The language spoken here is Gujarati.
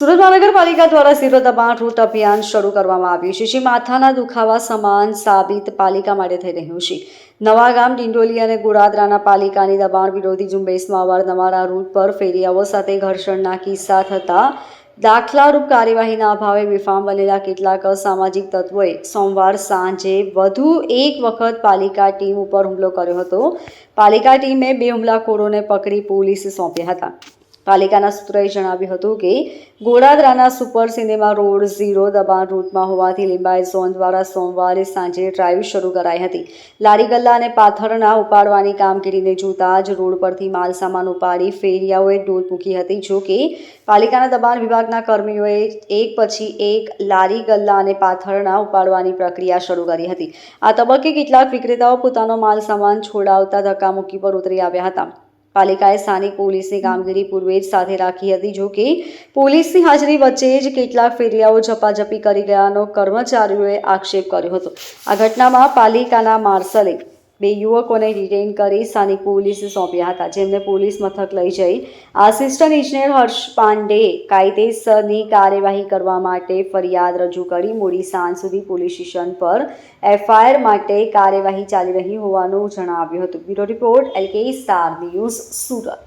સુરત મહાનગરપાલિકા દ્વારા ઝીરો દબાણ રૂટ અભિયાન શરૂ કરવામાં આવ્યું છે, જે માથાના દુખાવા સમાન સાબિત પાલિકા માટે થઈ રહ્યું છે. નવા ગામ ડિંડોલી અને ગોળાદરાના પાલિકાની દબાણ વિરોધી ઝુંબેશમાં અવારનવાર આ રૂટ પર ફેરિયાઓ સાથે ઘર્ષણના કિસ્સા થતા દાખલારૂપ કાર્યવાહીના અભાવે બેફામ બનેલા કેટલાક અસામાજિક તત્વોએ સોમવાર સાંજે વધુ એક વખત પાલિકા ટીમ ઉપર હુમલો કર્યો હતો. પાલિકા ટીમે બે હુમલાખોરોને પકડી પોલીસે સોંપ્યા હતા. પાલિકાના સૂત્રએ જણાવ્યું હતું કે ગોડાદરાના સુપર સિનેમા રોડ ઝીરો દબાણ રૂટમાં હોવાથી લિંબાયત ઝોન દ્વારા સોમવારે સાંજે ડ્રાઈવ શરૂ કરાઈ હતી. લારી ગલ્લા અને પાથરના ઉપાડવાની કામગીરીને જોતા જ રોડ પરથી માલ સામાન ઉપાડી ફેરિયાઓએ ડોલ મૂકી હતી, જો કે પાલિકાના દબાણ વિભાગના કર્મીઓએ એક પછી એક લારી ગલ્લા અને પાથરણા ઉપાડવાની પ્રક્રિયા શરૂ કરી હતી. આ તબક્કે કેટલાક વિક્રેતાઓ પોતાનો માલ સામાન છોડાવતા ધક્કામુક્કી પર ઉતરી આવ્યા હતા. પાલિકાએ સ્થાનિક પોલીસની કામગીરી પૂર્વે જ સાથે રાખી હતી, જો કે પોલીસની હાજરી વચ્ચે જ કેટલાક ફેરિયાઓ ઝપાઝપી કરી ગયાનો કર્મચારીઓએ આક્ષેપ કર્યો હતો. આ ઘટનામાં પાલિકાના માર્શલે બે યુવકોને ડિટેઇન કરી સ્થાનિક પોલીસે સોંપ્યા હતા. જેમને પોલીસ મથક લઈ જઈ આસિસ્ટન્ટ ઇજનેર હર્ષ પાંડે કાયદેસરની કાર્યવાહી કરવા માટે ફરિયાદ રજૂ કરી. મોડી સાંજ સુધી પોલીસ સ્ટેશન પર એફઆઈઆર માટે કાર્યવાહી ચાલી રહી હોવાનું જણાવ્યું હતું. Bureau report LK star news Surat.